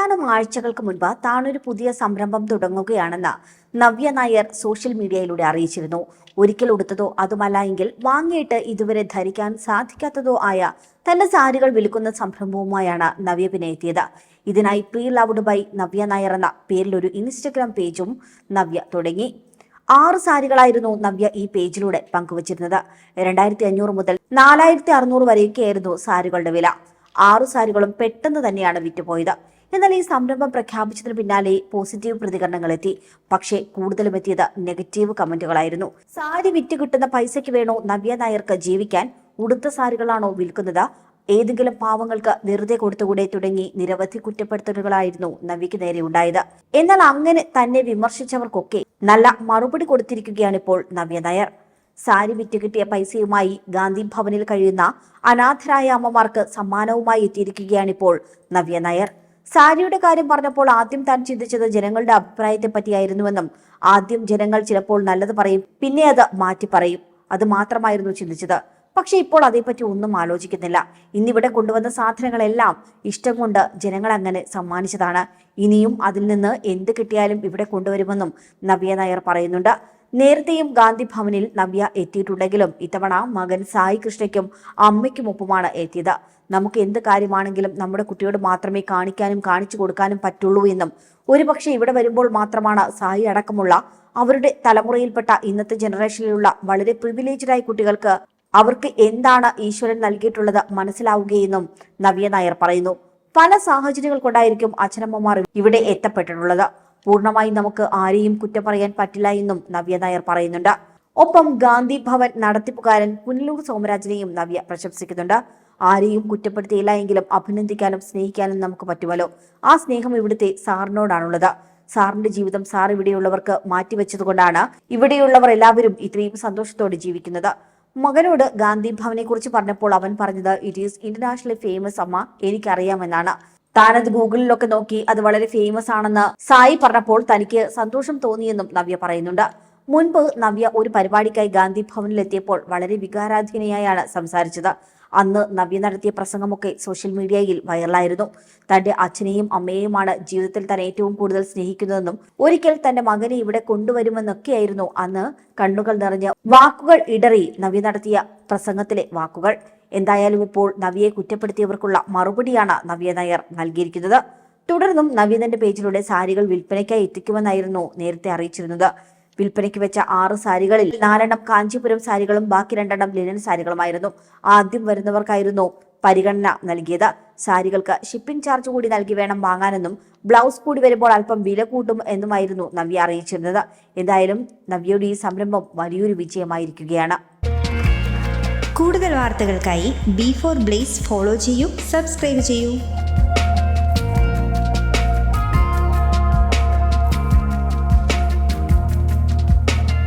ഏതാനും ആഴ്ചകൾക്ക് മുൻപ് താനൊരു പുതിയ സംരംഭം തുടങ്ങുകയാണെന്ന് നവ്യ നായർ സോഷ്യൽ മീഡിയയിലൂടെ അറിയിച്ചിരുന്നു. ഒരിക്കൽ ഉടുത്തതോ അതുമല്ല എങ്കിൽ വാങ്ങിയിട്ട് ഇതുവരെ ധരിക്കാൻ സാധിക്കാത്തതോ ആയ തന്റെ സാരികൾ വിൽക്കുന്ന സംരംഭവുമായാണ് നവ്യ പിന്നെ എത്തിയത് ഇതിനായി pre loved by Navya Nair എന്ന പേരിൽ ഒരു ഇൻസ്റ്റഗ്രാം പേജും നവ്യ തുടങ്ങി. ആറ് സാരികളായിരുന്നു നവ്യ ഈ പേജിലൂടെ പങ്കുവച്ചിരുന്നത്. രണ്ടായിരത്തി അഞ്ഞൂറ് മുതൽ നാലായിരത്തി അറുന്നൂറ് വരെയൊക്കെയായിരുന്നു സാരികളുടെ വില. ആറു സാരികളും പെട്ടെന്ന് തന്നെയാണ് വിറ്റുപോയത്. എന്നാൽ ഈ സംരംഭം പ്രഖ്യാപിച്ചതിന് പിന്നാലെ പോസിറ്റീവ് പ്രതികരണങ്ങൾ എത്തി. പക്ഷേ കൂടുതലും എത്തിയത് നെഗറ്റീവ് കമന്റുകളായിരുന്നു. സാരി വിറ്റ് കിട്ടുന്ന പൈസയ്ക്ക് വേണോ നവ്യ നായർക്ക് ജീവിക്കാൻ ഉടുത്ത സാരികളാണോ വിൽക്കുന്നത്? ഏതെങ്കിലും പാവങ്ങൾക്ക് വെറുതെ കൊടുത്തുകൂടെ തുടങ്ങി നിരവധി കുറ്റപ്പെടുത്തലുകളായിരുന്നു നവ്യക്ക് നേരെ ഉണ്ടായത്. എന്നാൽ അങ്ങനെ തന്നെ വിമർശിച്ചവർക്കൊക്കെ നല്ല മറുപടി കൊടുത്തിരിക്കുകയാണ് ഇപ്പോൾ നവ്യ നായർ. സാരി വിറ്റ് കിട്ടിയ പൈസയുമായി ഗാന്ധി ഭവനിൽ കഴിയുന്ന അനാഥരായ അമ്മമാർക്ക് സമ്മാനവുമായി എത്തിയിരിക്കുകയാണിപ്പോൾ നവ്യ നായർ. സാരിയുടെ കാര്യം പറഞ്ഞപ്പോൾ ആദ്യം താൻ ചിന്തിച്ചത് ജനങ്ങളുടെ അഭിപ്രായത്തെ പറ്റിയായിരുന്നുവെന്നും ആദ്യം ജനങ്ങൾ ചിലപ്പോൾ നല്ലത് പറയും പിന്നെ അത് മാറ്റി പറയും. അത് മാത്രമായിരുന്നു ചിന്തിച്ചത്. പക്ഷെ ഇപ്പോൾ അതേപ്പറ്റി ഒന്നും ആലോചിക്കുന്നില്ല. ഇന്നിവിടെ കൊണ്ടുവന്ന സാധനങ്ങളെല്ലാം ഇഷ്ടം കൊണ്ട് ജനങ്ങൾ അങ്ങനെ സമ്മാനിച്ചതാണ്. ഇനിയും അതിൽ നിന്ന് എന്ത് കിട്ടിയാലും ഇവിടെ കൊണ്ടുവരുമെന്നും നവ്യ നായർ പറയുന്നുണ്ട്. നേരത്തെയും ഗാന്ധി ഭവനിൽ നവ്യ എത്തിയിട്ടുണ്ടെങ്കിലും ഇത്തവണ മകൻ സായി കൃഷ്ണയ്ക്കും അമ്മയ്ക്കുമൊപ്പമാണ് എത്തിയത്. നമുക്ക് എന്ത് കാര്യമാണെങ്കിലും നമ്മുടെ കുട്ടിയോട് മാത്രമേ കാണിക്കാനും കാണിച്ചു കൊടുക്കാനും പറ്റുള്ളൂ എന്നും ഒരുപക്ഷെ ഇവിടെ വരുമ്പോൾ മാത്രമാണ് സായി അടക്കമുള്ള അവരുടെ തലമുറയിൽപ്പെട്ട ഇന്നത്തെ ജനറേഷനിലുള്ള വളരെ പ്രിവിലേജ്ഡായ കുട്ടികൾക്ക് അവർക്ക് എന്താണ് ഈശ്വരൻ നൽകിയിട്ടുള്ളത് മനസ്സിലാവുകയെന്നും നവ്യ നായർ പറയുന്നു. പല സാഹചര്യങ്ങൾ കൊണ്ടായിരിക്കും അച്ഛനമ്മമാർ ഇവിടെ എത്തപ്പെട്ടിട്ടുള്ളത്. പൂർണമായി നമുക്ക് ആരെയും കുറ്റം പറയാൻ പറ്റില്ല എന്നും നവ്യ നായർ പറയുന്നുണ്ട്. ഒപ്പം ഗാന്ധി ഭവൻ നടത്തിപ്പുകാരൻ പുനലൂർ സോമരാജനെയും നവ്യ പ്രശംസിക്കുന്നുണ്ട്. ആരെയും കുറ്റപ്പെടുത്തിയില്ല എങ്കിലും അഭിനന്ദിക്കാനും സ്നേഹിക്കാനും നമുക്ക് പറ്റുമല്ലോ. ആ സ്നേഹം ഇവിടുത്തെ സാറിനോടാണുള്ളത്. സാറിന്റെ ജീവിതം സാർ ഇവിടെയുള്ളവർക്ക് മാറ്റിവെച്ചതുകൊണ്ടാണ് ഇവിടെയുള്ളവർ എല്ലാവരും ഇത്രയും സന്തോഷത്തോടെ ജീവിക്കുന്നത്. മകനോട് ഗാന്ധി ഭവനെ കുറിച്ച് പറഞ്ഞപ്പോൾ അവൻ പറഞ്ഞത് ഇറ്റ് ഈസ് ഇന്റർനാഷണലി ഫേമസ് അമ്മ. എനിക്കറിയാമെന്നാണ്. താനത് ഗൂഗിളിലൊക്കെ നോക്കി അത് വളരെ ഫേമസ് ആണെന്ന് സായി പറഞ്ഞപ്പോൾ തനിക്ക് സന്തോഷം തോന്നിയെന്നും നവ്യ പറയുന്നുണ്ട്. മുൻപ് നവ്യ ഒരു പരിപാടിക്കായി ഗാന്ധി ഭവനിലെത്തിയപ്പോൾ വളരെ വികാരാധീനയായാണ് സംസാരിച്ചത്. അന്ന് നവ്യ നടത്തിയ പ്രസംഗമൊക്കെ സോഷ്യൽ മീഡിയയിൽ വൈറലായിരുന്നു. തന്റെ അച്ഛനെയും അമ്മയെയുമാണ് ജീവിതത്തിൽ താൻ ഏറ്റവും കൂടുതൽ സ്നേഹിക്കുന്നതെന്നും ഒരിക്കൽ തന്റെ മകനെ ഇവിടെ കൊണ്ടുവരുമെന്നൊക്കെയായിരുന്നു അന്ന് കണ്ണുകൾ നിറഞ്ഞ് വാക്കുകൾ ഇടറി നവ്യ നടത്തിയ പ്രസംഗത്തിലെ വാക്കുകൾ. എന്തായാലും ഇപ്പോൾ നവ്യയെ കുറ്റപ്പെടുത്തിയവർക്കുള്ള മറുപടിയാണ് നവ്യ നായർ നൽകിയിരിക്കുന്നത്. തുടർന്നും നവ്യതന്റെ പേജിലൂടെ സാരികൾ വിൽപ്പനയ്ക്കായി എത്തിക്കുമെന്നായിരുന്നു നേരത്തെ അറിയിച്ചിരുന്നത്. വിൽപ്പനയ്ക്ക് വെച്ച ആറ് സാരികളിൽ നാലെണ്ണം കാഞ്ചീപുരം സാരികളും ബാക്കി രണ്ടെണ്ണം ലിനൻ സാരികളുമായിരുന്നു. ആദ്യം വരുന്നവർക്കായിരുന്നു പരിഗണന നൽകിയത്. സാരികൾക്ക് ഷിപ്പിംഗ് ചാർജ് കൂടി നൽകി വേണം വാങ്ങാനെന്നും ബ്ലൗസ് കൂടി വരുമ്പോൾ അല്പം വില കൂട്ടും എന്നുമായിരുന്നു നവ്യ അറിയിച്ചിരുന്നത്. എന്തായാലും നവ്യയുടെ ഈ സംരംഭം വലിയൊരു വിജയമായിരിക്കുകയാണ്. കൂടുതൽ വാർത്തകൾക്കായി ബി ഫോർ ബ്ലേസ് ഫോളോ ചെയ്യൂ സബ്സ്ക്രൈബ് ചെയ്യൂ.